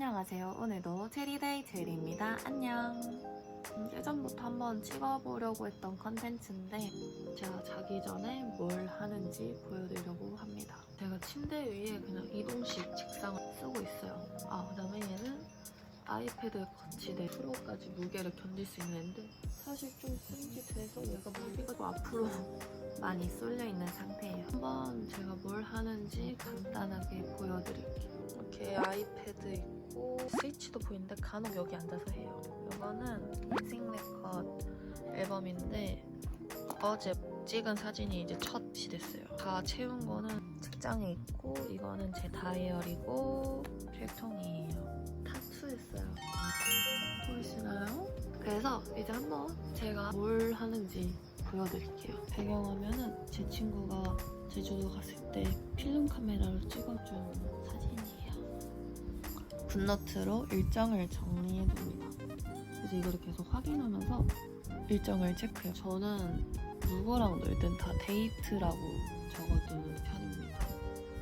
안녕하세요. 오늘도 체리데이 체리입니다. 안녕. 음, 예전부터 한번 찍어보려고 했던 컨텐츠인데 제가 자기 전에 뭘 하는지 보여드리려고 합니다. 제가 침대 위에 그냥 이동식 책상을 쓰고 있어요. 아, 그 다음에 얘는 아이패드 거치대 프로까지 무게를 견딜 수 있는데 사실 좀 씀지 돼서 얘가 무게가 좀 앞으로 많이 쏠려 있는 상태예요. 한번 제가 뭘 하는지 간단하게 보여드릴게요. 이렇게 아이패드 있고 스위치도 보이는데 간혹 여기 앉아서 해요. 이거는 인생 네컷 앨범인데 어제 찍은 사진이 이제 첫이 됐어요. 다 채운 거는 책장에 있고 이거는 제 다이어리고 필통이에요. 타투했어요. 보이시나요? 그래서 이제 한번 제가 뭘 하는지 보여드릴게요. 배경화면은 제 친구가 제주도 갔을 때 필름 카메라로 찍어준 사진이에요. 굿노트로 일정을 정리해둡니다. 그래서 이거를 계속 확인하면서 일정을 체크해요. 저는 누구랑 놀든 다 데이트라고 적어두는 편입니다.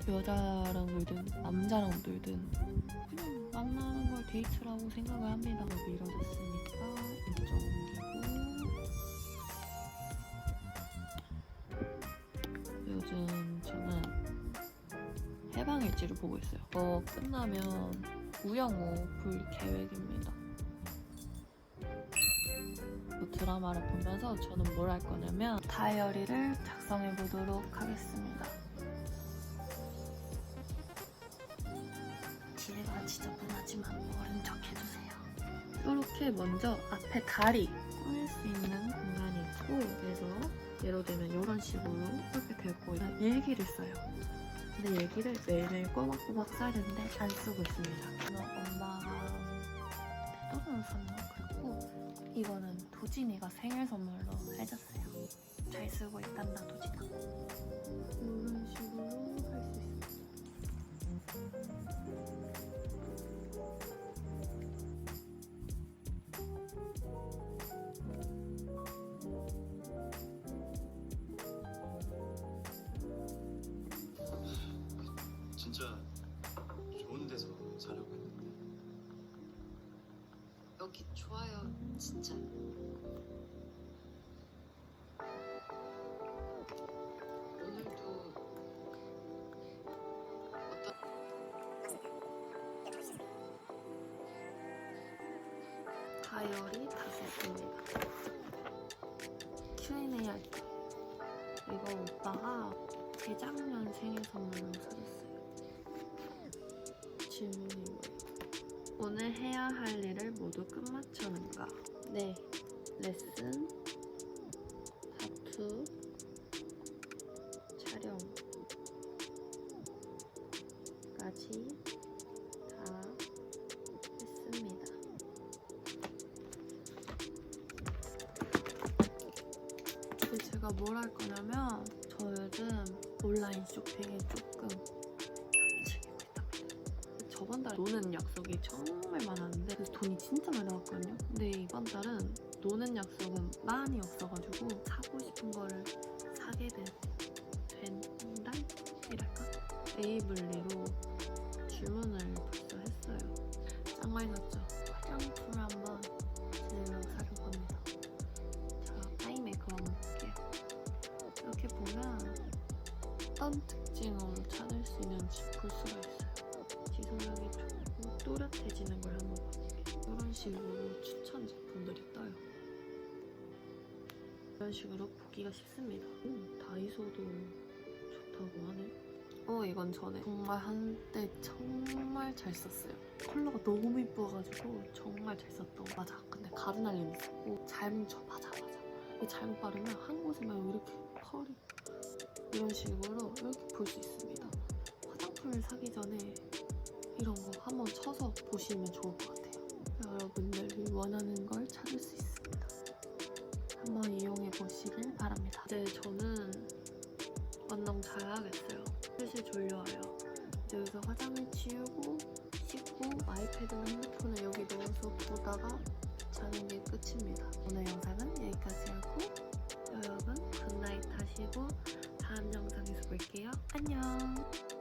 여자랑 놀든 남자랑 놀든 그냥 만나는 걸 데이트라고 생각을 합니다. 미뤄졌으니까 일정 옮기고 요즘 저는 해방일지를 보고 있어요. 이거 끝나면 우영우 볼 계획입니다. 그 드라마를 보면서 저는 뭘 할 거냐면 다이어리를 작성해 보도록 하겠습니다. 뒤가 지저분하지만 어른 척 해주세요. 이렇게 먼저 앞에 다리 꾸밀 수 있는 공간이 있고 그래서 예를 들면 이런 식으로 이렇게 되고 일기를 써요. 근데 일기를 매일매일 꼬박꼬박 써야 되는데 안 쓰고 있습니다. 엄마가 떠나는 선물 그리고 이거는 도진이가 생일 선물로 해줬어요. 잘 쓰고 있단다 도진아. 이런 식으로 할 수 있어요. 여기 좋아요 진짜. 다이어리 다 썼습니다. Q&A 할게 이거 오빠가 재작년 생일 선물로 사줬어요. 질문이? 오늘 해야 할 일을 모두 끝마쳤는가? 네. 레슨, 타투, 촬영까지 다 했습니다. 제가 뭘 할 거냐면 저 요즘 온라인 쇼핑에 조금. 저번 달에 노는 약속이 정말 많았는데 그래서 돈이 진짜 많이 나왔거든요. 근데 이번 달은 노는 약속은 많이 없어가지고 사고 싶은 거를 사게 된, 된 달이랄까? 에이블리로 주문을 벌써 했어요. 짱 많이 샀죠. 화장품을 한번 제대로 사려고 합니다. 자, 아이 메이크업 한번 볼게요. 이렇게 보면 어떤 특징으로 찾을 수 있는지 식으로 추천 제품들이 떠요. 이런 식으로 보기가 쉽습니다. 오, 다이소도 좋다고 하네. 어, 이건 전에 정말 한때 정말 잘 썼어요. 컬러가 너무 이뻐가지고 정말 잘 썼던 거. 맞아. 근데 가루날림 있었고 잘 뭉쳐. 맞아, 맞아. 이게 잘못 바르면 한 곳에만 이렇게 펄이 이런 식으로 이렇게 볼 수 있습니다. 화장품을 사기 전에 이런 거 한번 쳐서 보시면 좋을 것 같아요. 원하는 걸 찾을 수 있습니다. 한번 이용해 보시길 바랍니다. 이제 저는 완성 자야겠어요. 슬슬 졸려와요. 여기서 화장을 지우고 씻고 아이패드나 핸드폰을 여기 넣어서 보다가 자는 게 끝입니다. 오늘 영상은 여기까지 하고 여러분 굿나잇 하시고 다음 영상에서 볼게요. 안녕.